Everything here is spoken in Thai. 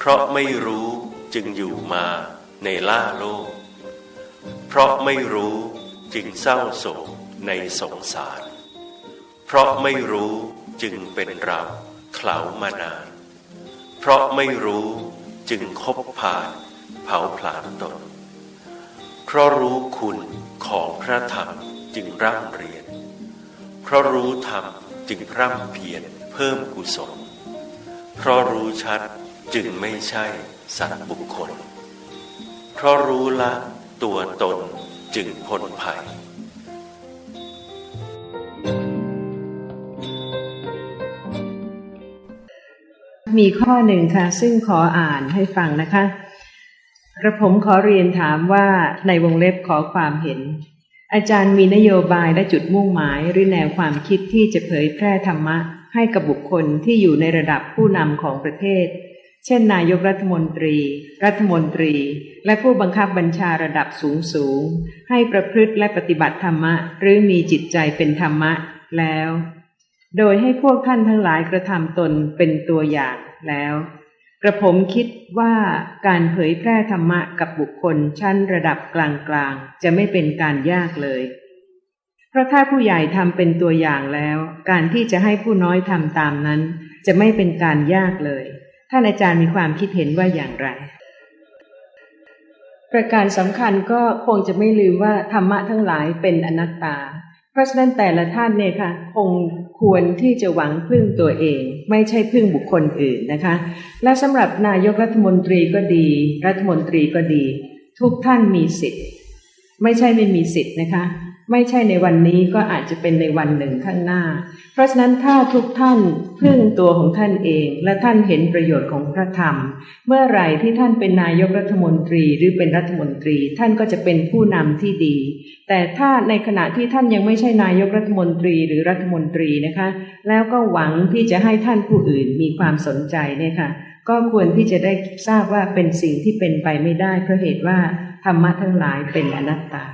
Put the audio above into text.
เพราะไม่รู้จึงอยู่มาในล่าโลก เพราะไม่รู้จึงเศร้าโศกในสงสาร เพราะไม่รู้จึงเป็นเราเขลามานาน เพราะไม่รู้จึงคบผ่านเผาผลาญตน เพราะรู้คุณของพระธรรมจึงร่ำเรียน เพราะรู้ธรรมจึงพร่ำเพียรเพิ่มกุศล เพราะรู้ชัด จึงไม่ใช่สัตว์บุคคล เพราะรู้ละตัวตนจึงพ้นภัยมีข้อหนึ่งค่ะ ซึ่งขออ่านให้ฟังนะคะ กระผมขอเรียนถามว่าในวงเล็บขอความเห็น อาจารย์มีนโยบายและจุดมุ่งหมายหรือแนวความคิดที่จะเผยแพร่ธรรมะ ให้กับบุคคลที่อยู่ในระดับผู้นำของประเทศ เช่น นายกรัฐมนตรี รัฐมนตรี และผู้บังคับบัญชาระดับสูงสูง ให้ประพฤติและปฏิบัติธรรมะ หรือมีจิตใจเป็นธรรมะแล้ว โดยให้พวกท่านทั้งหลายกระทำตนเป็นตัวอย่างแล้ว กระผมคิดว่าการเผยแพร่ธรรมะกับบุคคลชั้นระดับกลางๆ จะไม่เป็นการยากเลยเพราะถ้าผู้ใหญ่ทำเป็นตัวอย่างแล้ว การที่จะให้ผู้น้อยทำตามนั้น จะไม่เป็นการยากเลย ท่านอาจารย์มีความคิดเห็นว่าอย่างไร ประการสำคัญก็คงจะไม่ลืมว่าธรรมะทั้งหลายเป็นอนัตตา เพราะฉะนั้นแต่ละท่านเนี่ยค่ะคงควรที่จะหวังพึ่งตัวเอง ไม่ใช่พึ่งบุคคลอื่นนะคะ และสำหรับนายกรัฐมนตรีก็ดี รัฐมนตรีก็ดี ทุกท่านมีสิทธิ์ ไม่ใช่ไม่มีสิทธิ์นะคะ ไม่ใช่ในวันนี้ก็อาจจะเป็นในวันหนึ่งข้างหน้า เพราะฉะนั้นถ้าทุกท่านพึ่งตัวของท่านเอง และท่านเห็นประโยชน์ของพระธรรม เมื่อไหร่ที่ท่านเป็นนายกรัฐมนตรีหรือเป็นรัฐมนตรี ท่านก็จะเป็นผู้นำที่ดี แต่ถ้าในขณะที่ท่านยังไม่ใช่นายกรัฐมนตรีหรือรัฐมนตรีนะคะ แล้วก็หวังที่จะให้ท่านผู้อื่นมีความสนใจเนี่ยค่ะก็ควรที่จะได้ทราบว่าเป็นสิ่งที่เป็นไปไม่ได้เพราะเหตุว่าธรรมะทั้งหลายเป็นอนัตตา